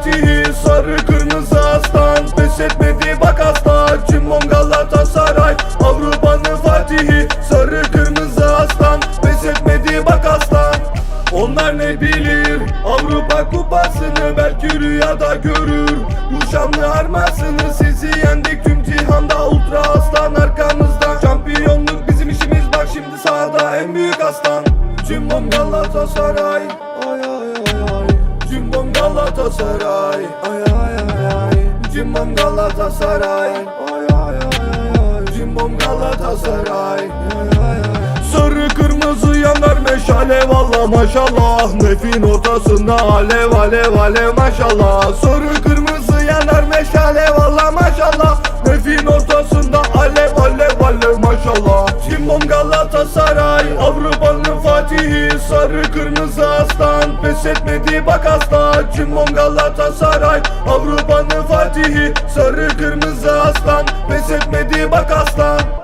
Fatihi Sarı kırmızı aslan. Pes etmedi bak asla. Cimbom Galatasaray Avrupa'nın Fatihi Sarı kırmızı aslan. Pes etmedi bak aslan onlar ne bilir? Avrupa kupasını belki rüyada görür. Bu şanlı armasını sizi yendik. Tüm cihanda Ultra aslan arkamızda. Şampiyonluk bizim işimiz. Bak şimdi sahada en büyük aslan. Cimbom Galatasaray Ay ay Galatasaray. Ay ay ay ay. Cimbom Galatasaray. Ay ay ay ay. Cimbom Galatasaray. Ay ay ay. Sarı kırmızı yanar meşale valla maşallah. Nefin ortasında alev alev alev maşallah. Sarı kırmızı yanar meşale valla maşallah. Nefin ortasında alev maşallah. Cimbom Galatasaray Avrupa'nın Fatihi Sarı kırmızı aslan. Pes etmedi bak asla. Cimbom Galatasaray Avrupa'nın Fatihi Sarı kırmızı aslan. Pes etmedi bak aslan